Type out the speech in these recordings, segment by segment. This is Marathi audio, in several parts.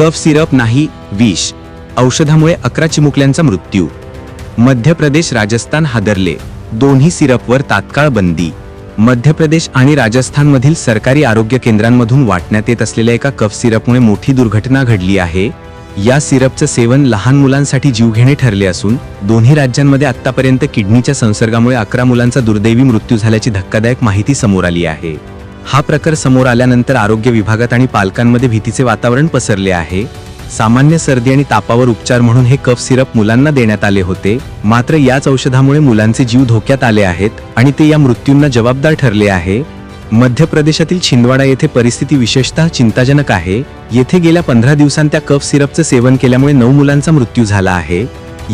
कफ सिरप नाही विष. औषधामुळे अकरा चिमुकल्यांचा मृत्यू. मध्य प्रदेश राजस्थान हादरले. दोन्ही सिरपवर तात्काळ बंदी. मध्य प्रदेश आणि राजस्थानमधील सरकारी आरोग्य केंद्रांमधून वाटण्यात येत असलेल्या एका कफ सिरपमुळे मोठी दुर्घटना घडली आहे. या सिरपचं सेवन लहान मुलांसाठी जीवघेणे ठरले असून दोन्ही राज्यांमध्ये आतापर्यंत किडनीच्या संसर्गामुळे अकरा मुलांचा दुर्दैवी मृत्यू झाल्याची धक्कादायक माहिती समोर आली आहे. हा प्रकार समोर आल्यानंतर आरोग्य विभागात आणि पालकांमध्ये भीतीचे वातावरण पसरले आहे. सामान्य सर्दी आणि तापावर उपचार म्हणून हे कफ सिरप मुलांना देण्यात आले होते. मात्र याच औषधामुळे मुलांचे जीव धोक्यात आले आहेत आणि ते या मृत्यूंना जबाबदार ठरले आहे. मध्य प्रदेशातील छिंदवाडा येथे परिस्थिती विशेषतः चिंताजनक आहे. येथे गेल्या पंधरा दिवसांत त्या कफ सिरपचं सेवन केल्यामुळे नऊ मुलांचा मृत्यू झाला आहे.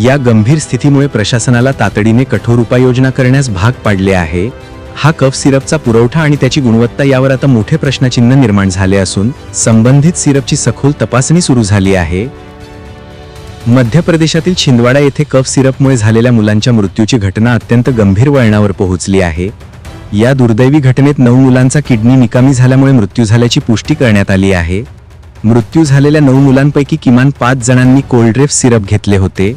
या गंभीर स्थितीमुळे प्रशासनाला तातडीने कठोर उपाययोजना करण्यास भाग पाडले आहे. हा कफ सिरपचा पुरवठा आणि त्याची गुणवत्ता यावर आता मोठे प्रश्नचिन्ह निर्माण झाले असून संबंधित सिरपची सखोल तपासणी सुरू झाली आहे. मध्य प्रदेशातील छिंदवाडा येथे कफ सिरपमुळे झालेल्या मुलांच्या मृत्यूची घटना अत्यंत गंभीर वळणावर पोहोचली आहे. या दुर्दैवी घटनेत नऊ मुलांचा किडनी निकामी झाल्यामुळे मृत्यू झाल्याची पुष्टी करण्यात आली आहे. मृत्यू झालेल्या नऊ मुलांपैकी किमान पाच जणांनी कोल्ड्रेफ सिरप घेतले होते.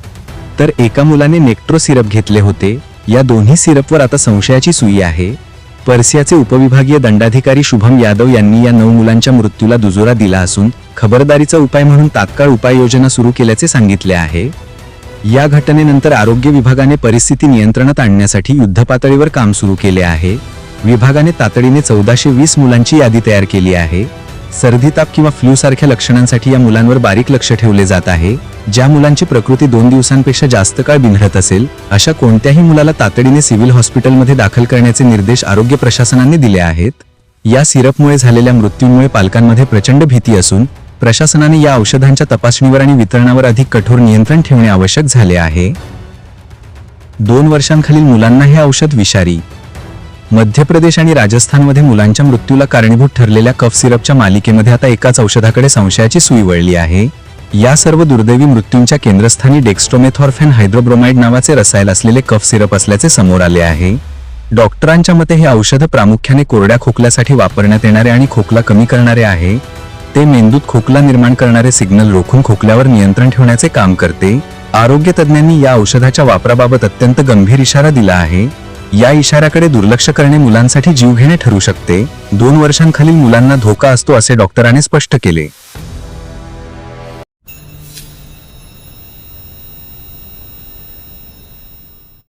तर एका मुलाने नेक्ट्रो सिरप घेतले होते. या दोन्ही सिरपवर आता संशयाची सुई आहे. पर्सियाचे उपविभागीय दंडाधिकारी शुभम यादव यांनी या नऊ मुलांच्या मृत्यूला दुजोरा दिला असून खबरदारीचा उपाय म्हणून तात्काळ उपाययोजना सुरू केल्याचे सांगितले आहे. या घटनेनंतर आरोग्य विभागाने परिस्थिती नियंत्रणात आणण्यासाठी युद्धपातळीवर काम सुरू केले आहे. विभागाने तातडीने चौदाशे वीस मुलांची यादी तयार केली आहे. सर्दी ताप किंवा फ्लू सारख्या लक्षणांसाठी या मुलांवर बारीक लक्ष ठेवले जात आहे. ज्या मुलांची प्रकृती दोन दिवसांपेक्षा जास्त काळ बिनरत असेल अशा कोणत्याही मुलाला तातडीने सिव्हिल हॉस्पिटलमध्ये दाखल करण्याचे निर्देश आरोग्य प्रशासनाने दिले आहेत. या सिरपमुळे झालेल्या मृत्यूंमुळे पालकांमध्ये प्रचंड भीती असून प्रशासनाने या औषधांच्या तपासणीवर आणि वितरणावर अधिक कठोर नियंत्रण ठेवणे आवश्यक झाले आहे. दोन वर्षांखालील मुलांना हे औषध विषारी मध्य प्रदेश आणि राजस्थानमध्ये मुलांच्या मृत्यूला कारणीभूत ठरलेल्या कफ सिरपच्या मालिकेमध्ये आता एकाच औषधाकडे संशयाची सुई वळली आहे. या सर्व दुर्दैवी मृत्यूंच्या केंद्रस्थानी डेक्स्ट्रोमेथॉर्फेन हायड्रोब्रोमाइड नावाचे रसायन असलेले कफ सिरप असल्याचे समोर आले आहे. डॉक्टरांच्या मते हे औषध प्रामुख्याने कोरड्या खोकल्यासाठी वापरण्यात येणारे आणि खोकला कमी करणारे आहे. ते मेंदूत खोकला निर्माण करणारे सिग्नल रोखून खोकल्यावर नियंत्रण ठेवण्याचे काम करते. आरोग्य तज्ज्ञांनी या औषधाच्या वापराबाबत अत्यंत गंभीर इशारा दिला आहे. या इशाऱ्याकडे दुर्लक्ष करणे मुलांसाठी जीवघेणे ठरू शकते. दोन वर्षांखालील मुलांना धोका असतो असे डॉक्टरांनी स्पष्ट केले.